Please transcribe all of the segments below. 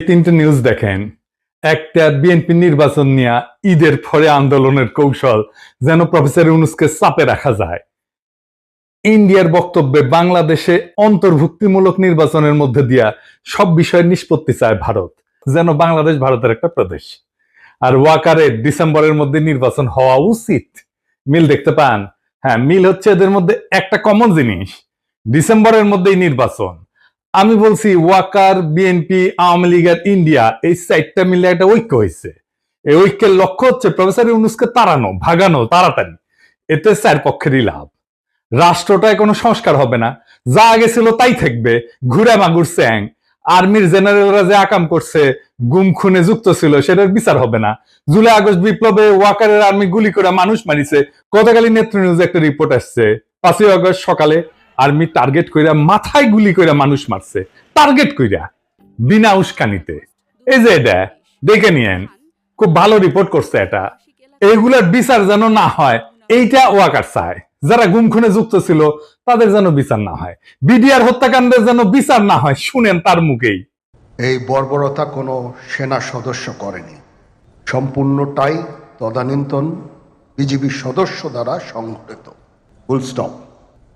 তিনটে নিউজ দেখেন। একটা বিএনপি নির্বাচন নিয়ে ঈদের পরে আন্দোলনের কৌশল যেন প্রফেসর ইউনুসকে চাপে রাখা যায়। ইন্ডিয়ার বক্তব্যে বাংলাদেশে অন্তর্ভুক্তিমূলক নির্বাচনের মধ্যে দিয়া সব বিষয়ের নিষ্পত্তি চায় ভারত, যেন বাংলাদেশ ভারতের একটা প্রদেশ। আর ওয়াকারে ডিসেম্বরের মধ্যে নির্বাচন হওয়া উচিত। মিল দেখতে পান? হ্যাঁ মিল হচ্ছে এদের মধ্যে একটা কমন জিনিস। ডিসেম্বরের মধ্যেই নির্বাচন। আমি বলছি ওয়াকার, বিএনপি, আওয়ামী লীগ আর ইন্ডিয়া, এই চারটা মিলে একটা ঐক্য হয়েছে। এই ঐক্যের লক্ষ্য হচ্ছে প্রফেসর ইউনুসকে তাড়ানো, ভাগানো, তাড়াতাড়ি। এতে চার পক্ষেরই লাভ। রাষ্ট্রটায় কোনো সংস্কার হবে না। যা আগে ছিল তাই থাকবে। ঘুরে মাগুর স্যাং। আর্মির জেনারেলরা যে আকাম করছে, গুম খুনে যুক্ত ছিল, সেটার বিচার হবে না। জুলাই, আগস্ট বিপ্লবে ওয়াকারের আর্মি গুলি করে মানুষ মারিছে। গতকালই নেত্র নিউজে একটা রিপোর্ট আসছে। পাঁচই আগস্ট সকালে আর্মি টার্গেট কইরা মাথায় গুলি কইরা মানুষ মারছে। টার্গেট কইরা, বিনা উস্কানিতে। এই যে এটা, দেখে নিয়েন, খুব ভালো রিপোর্ট করছে এটা। এইগুলার বিচার যেন না হয়, এইটা ওয়াকার চায়। যারা গুম খুনে যুক্ত ছিল, তাদের যেন বিচার না হয়। বিডিআর হত্যাকাণ্ডের যেন বিচার না হয়, শুনেন তার মুখেই। এই বর্বরতা কোনো সেনা সদস্য করেনি। সম্পূর্ণটাই তদানীন্তন বিজিবি সদস্য দ্বারা সংঘটিত। ফুল স্টপ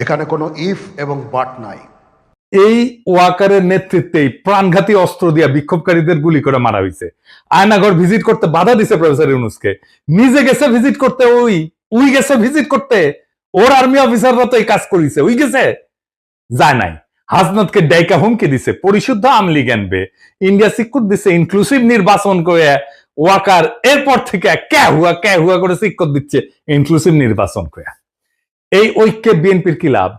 এখানে কোনো ইফ এবং বাট নাই। এই ওয়াকারের নেতৃত্বেই প্রাণঘাতী অস্ত্র দিয়া বিক্ষোভকারীদের গুলি করে মারা হয়েছে আয়নাগর ভিজিট করতে বাধা দিছে প্রফেসর ইউনুসকে। নিজে গেছে ভিজিট করতে ওই, উই গেছে ভিজিট করতে। ওর আর্মি অফিসাররা তো এই কাজ করিছে, উই গেছে? যায় নাই। হাসনাতকে ডাইকা হুমকি দিছে, পরিশুদ্ধ আমলি জ্ঞানবে ইন্ডিয়া সিকুট দিছে ইনক্লুসিভ নির্বাচন করে ওয়াকার এরপর থেকে ক্যা হুয়া ক্যা হুয়া করে সিকুট দিচ্ছে ইনক্লুসিভ নির্বাচন করে। এই ঐক্যে বিএনপির কি লাভ?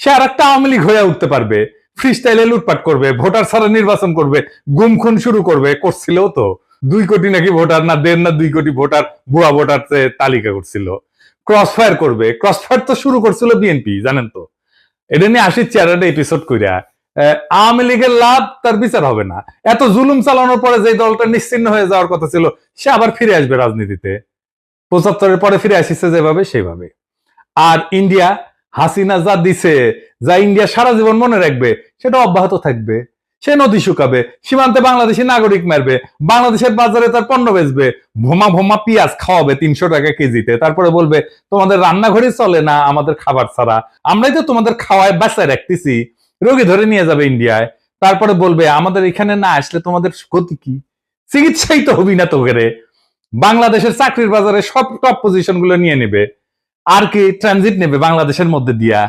সে আর একটা আওয়ামী লীগ হয়ে উঠতে পারবে ফ্রি স্টাইলে লুটপাট করবে, ভোটার ছাড়া নির্বাচন করবে গুম খুন শুরু করবে, করছিল তো। দুই কোটি নাকি ভোটার না দেড় না দুই কোটি ভোটার, ভুয়া ভোটার তালিকা করছিল। ক্রস ফায়ার করবে ক্রস ফায়ার তো শুরু করছিল বিএনপি, জানেন তো। এটা নিয়ে আসি চেয়ারটা এপিসোড কইরা। আওয়ামী লীগের লাভ তার বিচার হবে না। এত জুলুম চালানোর পরে যে দলটা নিশ্চিন্ন হয়ে যাওয়ার কথা ছিল, সে আবার ফিরে আসবে রাজনীতিতে। পঁচাত্তরের পরে ফিরে আসিছে যেভাবে সেভাবে আর ইন্ডিয়া হাসিনা যা দিছে, যা ইন্ডিয়া সারা জীবন মনে রাখবে, সেটা অব্যাহত থাকবে। সে নদী শুকাবে, সীমান্তে বাংলাদেশি নাগরিক মারবে, বাংলাদেশের বাজারে তার পণ্য বেচবে, ভোমা ভোমা পেঁয়াজ খাওয়াবে তিনশো টাকা কেজিতে। তারপরে বলবে, তোমাদের রান্নাঘরে চলে না আমাদের খাবার ছাড়া। আমরাই তো তোমাদের খাওয়ায় বাসায় রাখতেছি। রোগী ধরে নিয়ে যাবে ইন্ডিয়ায়। তারপরে বলবে, আমাদের এখানে না আসলে তোমাদের ক্ষতি কি? চিকিৎসাই তো হবি না তো করে বাংলাদেশের চাকরির বাজারে সব টপ পজিশনগুলো নিয়ে নেবে। আর কি ট্রানজিট নেবে বাংলাদেশের মধ্যে দিয়া?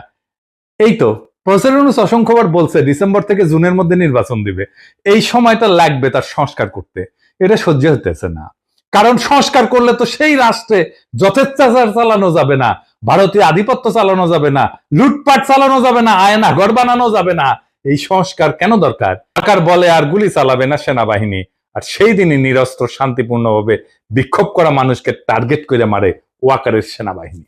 এই তো প্রফেসর ইউনুস অসংখ্যবার বলছে ডিসেম্বর থেকে জুনের মধ্যে নির্বাচন দিবে। এই সময়টা লাগবে তার সংস্কার করতে। এটা সহ্য হতেছে না। কারণ সংস্কার করলে তো সেই রাষ্ট্রে যথেচ্ছাচার চালানো যাবে না, ভারতীয় আধিপত্য চালানো যাবে না, লুটপাট চালানো যাবে না আয়না ঘর বানানো যাবে না। এই সংস্কার কেন দরকার? সরকার বলে আর গুলি চালাবে না সেনাবাহিনী, আর সেই দিনই নিরস্ত্র, শান্তিপূর্ণভাবে বিক্ষোভ করা মানুষকে টার্গেট করে মারে ওয়াকারের সেনাবাহিনী।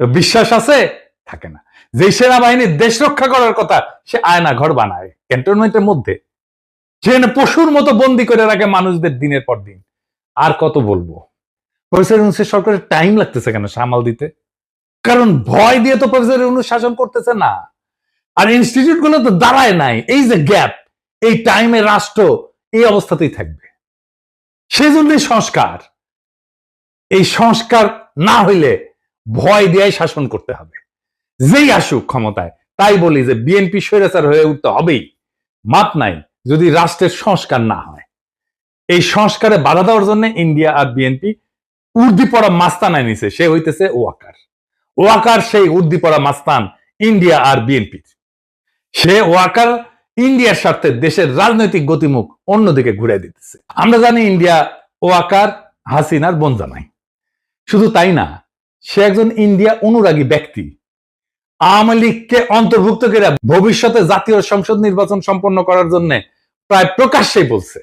তো বিশ্বাস আছে? থাকে না। যে সেনাবাহিনী দেশ রক্ষা করার কথা সে আয়না ঘর বানায়, ক্যান্টনমেন্টের মধ্যে। সেখানে পশুর মতো বন্দি করে রাখে মানুষদের দিনের পর দিন। আর কত বলব? সরকারের টাইম লাগতেছে কেন সামাল দিতে? কারণ ভয় দিয়ে তো প্রফেসর ইউনুস শাসন করতেছে না। আর ইনস্টিটিউটগুলো তো দাঁড়ায় নাই। এই যে গ্যাপ এই টাইমে রাষ্ট্র এই অবস্থাতেই থাকবে। সেই জন্যই সংস্কার। এই সংস্কার না হইলে ভয় দিয়ে শাসন করতে হবে। যেই আসুক ক্ষমতায়, তাই বলি যে বিএনপি স্বৈরাচার হয়ে উঠতে হবেই। মাপ নাই, যদি রাষ্ট্রের সংস্কার না হয়। এই সংস্কারে বাধা দেওয়ার জন্য ইন্ডিয়া আর বিএনপি উর্দি পড়া মাস্তান আনিছে সে হইতেছে ওয়াকার। ওয়াকার সেই উর্দি পড়া মাস্তান ইন্ডিয়া আর বিএনপির। সে ওয়াকার ইন্ডিয়ার স্বার্থে দেশের রাজনৈতিক গতিমুখ অন্যদিকে ঘুরে দিতেছে। আমরা জানি ইন্ডিয়া ওয়াকার হাসিনার বোন জামাই। শুধু তাই না সে একজন ইন্ডিয়া অনুরাগী ব্যক্তি। আওয়ামী লীগকে অন্তর্ভুক্ত করে ভবিষ্যতে জাতীয় সংসদ নির্বাচন সম্পন্ন করার জন্য প্রায় প্রকাশ্যেই বলছে।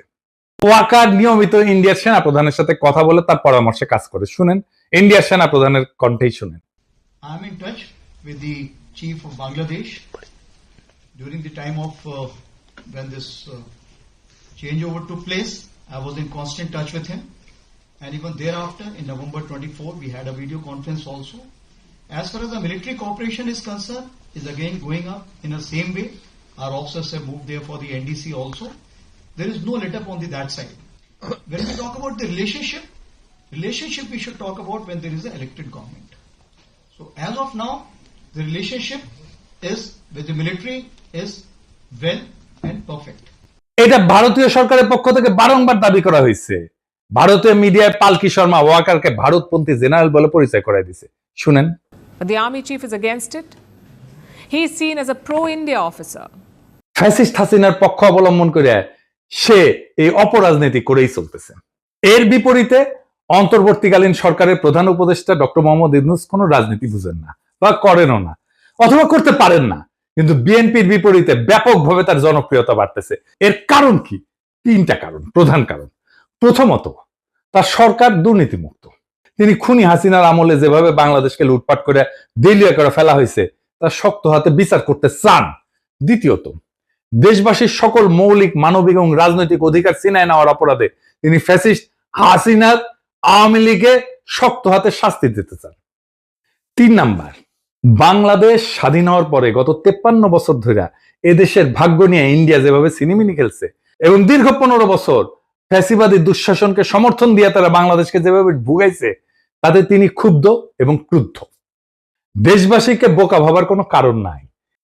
ওয়াকার নিয়মিত ইন্ডিয়ার সেনা প্রধানের সাথে কথা বলে তার পরামর্শে কাজ করে। শুনেন ইন্ডিয়ার সেনা প্রধানের কণ্ঠেই শুনেন। During the time of uh, when this uh, changeover took place. I was in constant touch with him, and even thereafter, in November 24, we had a video conference also. As far as the military cooperation is concerned, is again going up in the same way. Our officers have moved there for the NDC also, there is no let up on the that side. When we talk about the relationship, relationship we should talk about when there is an elected government. So as of now, the relationship is with the military is well and perfect. এটা ভারতীয় সরকারের পক্ষ থেকে বারংবার দাবি করা হয়েছে ভারতীয় মিডিয়ায় পালকি শর্মা ওয়াকারকে ভারতপন্থী জেনারেল বলে পরিচয় করাই দিছে। শুনেন। The army chief is against it. He is seen as a pro India officer. Fascist হাসিনার পক্ষ অবলম্বন করে সে এই অপরাজনীতি করেই চলতেছে। এর বিপরীতে অন্তর্বর্তীকালীন সরকারের প্রধান উপদেষ্টা ডক্টর মোহাম্মদ ইউনুস কোনো রাজনীতি বুঝেন না বা করেনও না অথবা করতে পারেন না। কিন্তু বিএনপির বিপরীতে ব্যাপকভাবে তার জনপ্রিয়তা বাড়তেছে। এর কারণ কি? তিনটা কারণ প্রধান কারণ। প্রথমত, তার সরকার দুর্নীতিমুক্ত। তিনি খুনি হাসিনার আমলে যেভাবে বাংলাদেশকে লুটপাট করে দেলিয়া করে ফেলা হয়েছে, তার শক্ত হাতে বিচার করতে চান। দ্বিতীয়ত, দেশবাসীর সকল মৌলিক, মানবিক এবং রাজনৈতিক অধিকার ছিনায় নেওয়ার অপরাধে তিনি ফ্যাসিস্ট হাসিনার আওয়ামী লীগে শক্ত হাতে শাস্তি দিতে চান। তিন নাম্বার, বাংলাদেশ স্বাধীন হওয়ার পরে গত তেপ্পান্ন বছর ধরে এদেশের ভাগ্য নিয়ে ইন্ডিয়া যেভাবে সিনেমিনি খেলছে এবং দীর্ঘ পনেরো বছর ফ্যাসিবাদী দুঃশাসনকে সমর্থন দিয়ে তারা বাংলাদেশকে যেভাবে ভুগাইছে, তাতে তিনি ক্ষুব্ধ এবং ক্রুদ্ধ। দেশবাসীকে বোকা ভাবার কোনো কারণ নাই।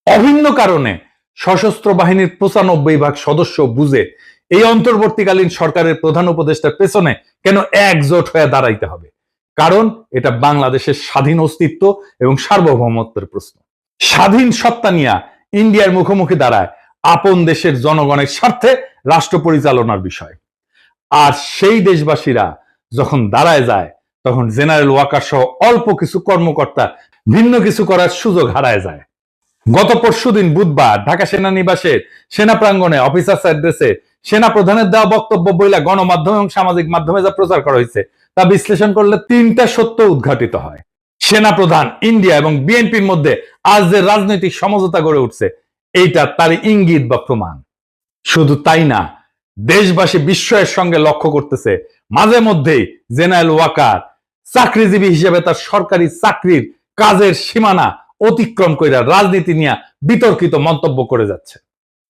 অভিন্ন কারণে সশস্ত্র বাহিনীর পঁচানব্বই ভাগ সদস্য বুঝে এই অন্তর্বর্তীকালীন সরকারের প্রধান উপদেষ্টার পেছনে কেন একজোট হয়ে দাঁড়াইতে হবে? কারণ এটা বাংলাদেশের স্বাধীন অস্তিত্ব এবং সার্বভৌমত্বের প্রশ্ন। স্বাধীন সত্তা নিয়ে ইন্ডিয়ার মুখোমুখি দাঁড়ায় আপন দেশের জনগণের স্বার্থে রাষ্ট্র পরিচালনার বিষয়। আর সেই দেশবাসীরা যখন দাঁড়ায় যায়, তখন জেনারেল ওয়াকার সহ অল্প কিছু কর্মকর্তা ভিন্ন কিছু করার সুযোগ হারায় যায়। গত পরশুদিন বুধবার ঢাকা সেনানিবাসের সেনা প্রাঙ্গণে অফিসার্স অ্যাড্রেসে সেনা প্রধানের দেওয়া বক্তব্য বইলা গণমাধ্যম এবং সামাজিক মাধ্যমে যা প্রচার করা হয়েছে, তা বিশ্লেষণ করলে তিনটা সত্য উদ্ঘাটিত হয়। সেনা প্রধান ইন্ডিয়া এবং বিএনপির মধ্যে আজ যে রাজনৈতিক সমঝোতা গড়ে উঠছে, এইটা তার ইঙ্গিত বা প্রমাণ। শুধু তাই না দেশবাসী বিস্ময়ের সঙ্গে লক্ষ্য করতেছে, মাঝে মধ্যেই জেনারেল ওয়াকার চাকরিজীবী হিসেবে তার সরকারি চাকরির কাজের সীমানা অতিক্রম করে রাজনীতি নিয়ে বিতর্কিত মন্তব্য করে যাচ্ছে।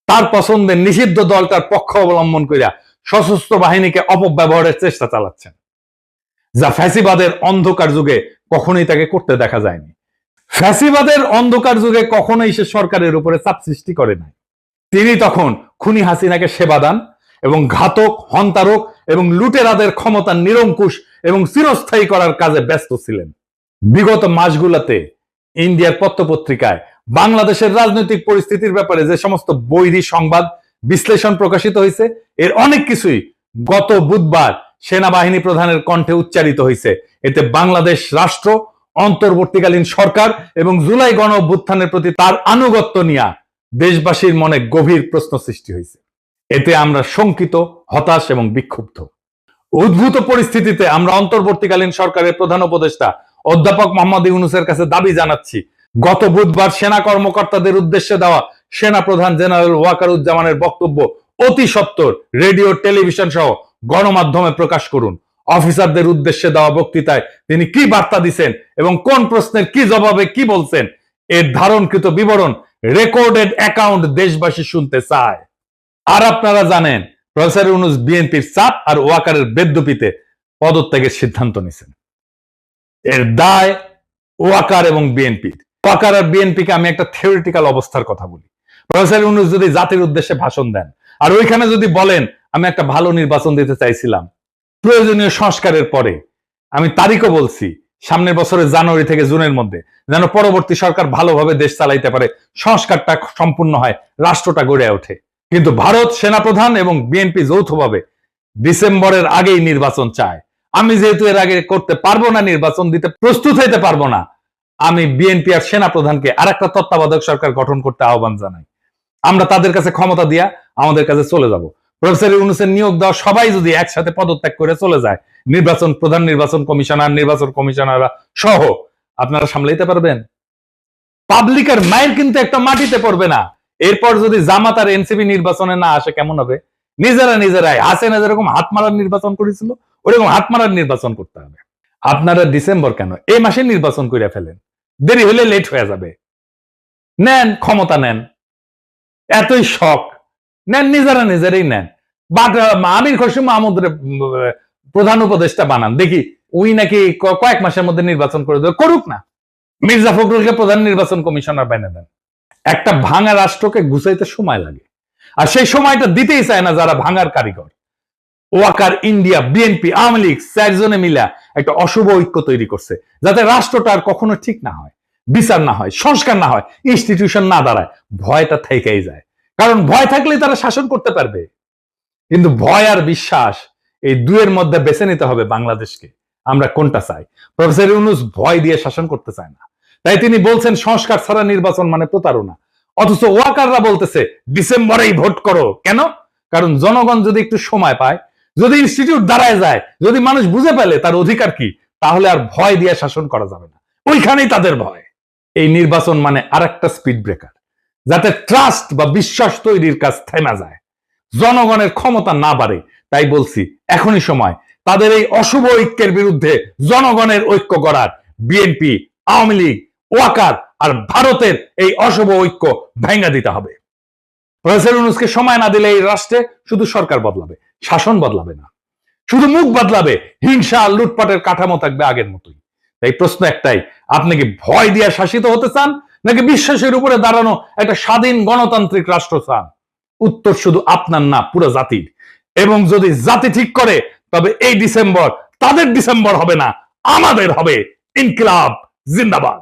তার পছন্দের নিষিদ্ধ দলটার পক্ষ অবলম্বন করিয়া সশস্ত্র বাহিনীকে অপব্যবহারের চেষ্টা চালাচ্ছেন। যা ফ্যাসিবাদের অন্ধকার যুগে কখনোই তাকে করতে দেখা যায়নি। ফ্যাসিবাদের অন্ধকার যুগে কখনোই সে সরকারের উপরে চাপ সৃষ্টি করে নাই। তিনি তখন খুনি হাসিনাকে সেবা দান এবং ঘাতক, হন্তারক এবং লুটেরাদের ক্ষমতা নিরঙ্কুশ এবং চিরস্থায়ী করার কাজে ব্যস্ত ছিলেন। বিগত মাসগুলোতে ইন্ডিয়ার পত্রপত্রিকায় বাংলাদেশের রাজনৈতিক পরিস্থিতির ব্যাপারে যে সমস্ত বৈরী সংবাদ বিশ্লেষণ প্রকাশিত হয়েছে, এর অনেক কিছুই গত বুধবার সেনাবাহিনী প্রধানের কণ্ঠে উচ্চারিত হয়েছে। এতে বাংলাদেশ রাষ্ট্র, অন্তর্বর্তীকালীন সরকার এবং জুলাই গণ অভ্যুত্থানের প্রতি তার আনুগত্য নিয়ে দেশবাসীর মনে গভীর প্রশ্ন সৃষ্টি হয়েছে। এতে আমরা শঙ্কিত, হতাশ এবং বিক্ষুব্ধ। উদ্ভূত পরিস্থিতিতে আমরা অন্তর্বর্তীকালীন সরকারের প্রধান উপদেষ্টা অধ্যাপক মোহাম্মদ ইউনুসের কাছে দাবি জানাচ্ছি, গত বুধবার সেনা কর্মকর্তাদের উদ্দেশ্যে দেওয়া সেনা প্রধান জেনারেল ওয়াকারুজ্জামানের বক্তব্য অতি সত্বর রেডিও, টেলিভিশন সহ গণমাধ্যমে প্রকাশ করুন। অফিসারদের উদ্দেশ্যে দেওয়া বক্তৃতায় তিনি কি বার্তা দিচ্ছেন এবং কোন প্রশ্নের কি জবাবে কি বলছেন, এর ধারণকৃত বিবরণ রেকর্ডেড অ্যাকাউন্ট দেশবাসী শুনতে চায়। আর আপনারা জানেন, প্রফেসর ইউনুস বিএনপির চাপ আর ওয়াকারের বেদ্যপিতে পদত্যাগের সিদ্ধান্ত নিছেন এর দায় ওয়াকার এবং বিএনপির। ওয়াকার আর বিএনপিকে আমি একটা থিওরিটিক্যাল অবস্থার কথা বলি। প্রফেসর ইউনুস যদি জাতির উদ্দেশ্যে ভাষণ দেন, আর ওইখানে যদি বলেন, আমি একটা ভালো নির্বাচন দিতে চাইছিলাম, প্রয়োজনীয় সংস্কারের পরে, আমি তারিখও বলছি, সামনের বছরের জানুয়ারি থেকে জুনের মধ্যে, যেন পরবর্তী সরকার ভালোভাবে দেশ চালাইতে পারে, সংস্কারটা সম্পূর্ণ হয়, রাষ্ট্রটা গড়ে ওঠে। কিন্তু ভারত সেনাপ্রধান এবং বিএনপি যৌথভাবে ডিসেম্বরের আগেই নির্বাচন চায়। আমি যেহেতু এর আগে করতে পারব না, নির্বাচন দিতে প্রস্তুত হইতে পারব না, আমি বিএনপি আর সেনাপ্রধানকে আর একটা তত্ত্বাবধায়ক সরকার গঠন করতে আহ্বান জানাই। আমরা তাদের কাছে ক্ষমতা দিয়া আমাদের কাছে চলে যাব। প্রফেসর ইউনুসের নিয়োগ দেওয়া সবাই যদি একসাথে পদত্যাগ করে চলে যায়, নির্বাচন প্রধান নির্বাচন কমিশনার, নির্বাচন কমিশনাররা সহ, আপনারা সামলাইতে পারবেন? পাবলিকের মায়ের কিন্তু একটা মাটিতে পড়বে না। এরপর যদি জামাত আর এনসিপি নির্বাচনে না আসে, কেমন হবে? নিজেরা নিজেরাই। হাসিনা যেরকম হাত মারার নির্বাচন করেছিল, ওরকম হাত মারার নির্বাচন করতে হবে। আপনারা ডিসেম্বর কেন? এই মাসে নির্বাচন করে ফেলেন। দেরি হলে লেট হয়ে যাবে। নেন, ক্ষমতা নেন। এতই শখ। নেন, নিজেরা নিজেরাই নেন। আমির খসরু মাহমুদের প্রধান উপদেষ্টা বানান। দেখি উই নাকি কয়েক মাসের মধ্যে নির্বাচন করে দেবে। করুক না। মির্জা ফখরুলকে প্রধান নির্বাচন কমিশনার বানিয়ে দেন। একটা ভাঙা রাষ্ট্রকে গুছাইতে সময় লাগে। আর সেই সময়টা দিতেই চায় না যারা ভাঙার কারিগর। ওয়াকার, ইন্ডিয়া, বিএনপি, আওয়ামী লীগ, চারজনে মিলা একটা অশুভ ঐক্য তৈরি করছে, যাতে রাষ্ট্রটা আর কখনো ঠিক না হয়, বিচার না হয়, সংস্কার না হয় ইনস্টিটিউশন না দাঁড়ায়, ভয়টা থেকেই যায়। কারণ ভয় থাকলে তারা শাসন করতে পারবে। কিন্তু ভয় আর বিশ্বাস এই দুয়ের মধ্যে বেছে নিতে হবে বাংলাদেশকে। আমরা কোনটা চাই? প্রফেসর ইউনুস ভয় দিয়ে শাসন করতে চায় না। তাই তিনি বলছেন, সংস্কার ছাড়া নির্বাচন মানে প্রতারণা। অথচ ওয়াকাররা বলতেছে, ডিসেম্বরেই ভোট করো। কেন? কারণ জনগণ যদি একটু সময় পায়, যদি ইনস্টিটিউট দাঁড়ায় যায়, যদি মানুষ বুঝে পেলে তার অধিকার কি, তাহলে আর ভয় দিয়ে শাসন করা যাবে না। ওইখানেই তাদের ভয়। এই নির্বাচন মানে আরেকটা স্পিড ব্রেকার যাতে ট্রাস্ট বা বিশ্বাস তৈরির কাজ থেমা যায়। জনগণের ক্ষমতা না বাড়ে, তাই বলছি, এখনই সময়। তাদের এই অশুভ ঐক্যের বিরুদ্ধে জনগণের ঐক্য করার বিএনপি, আওয়ামী লীগ ওয়াকার আর ভারতের এই অশুভ ঐক্য ভেঙে দিতে হবে। প্রফেসর ইউনুসকে সময় না দিলে এই রাষ্ট্রে শুধু সরকার বদলাবে, শাসন বদলাবে না। শুধু মুখ বদলাবে, হিংসা আর লুটপাটের কাঠামো থাকবে আগের মতোই। তাই প্রশ্ন একটাই, আপনি কি ভয় দিয়ে শাসিত হতে চান, নাকি বিশ্বাসের উপরে দাঁড়ানো একটা স্বাধীন গণতান্ত্রিক রাষ্ট্র চান? উত্তর শুধু আপনার না, পুরো জাতির। এবং যদি জাতি ঠিক করে, তবে এই ডিসেম্বর তাদের ডিসেম্বর হবে না, আমাদের হবে ইনকিলাব, জিন্দাবাদ।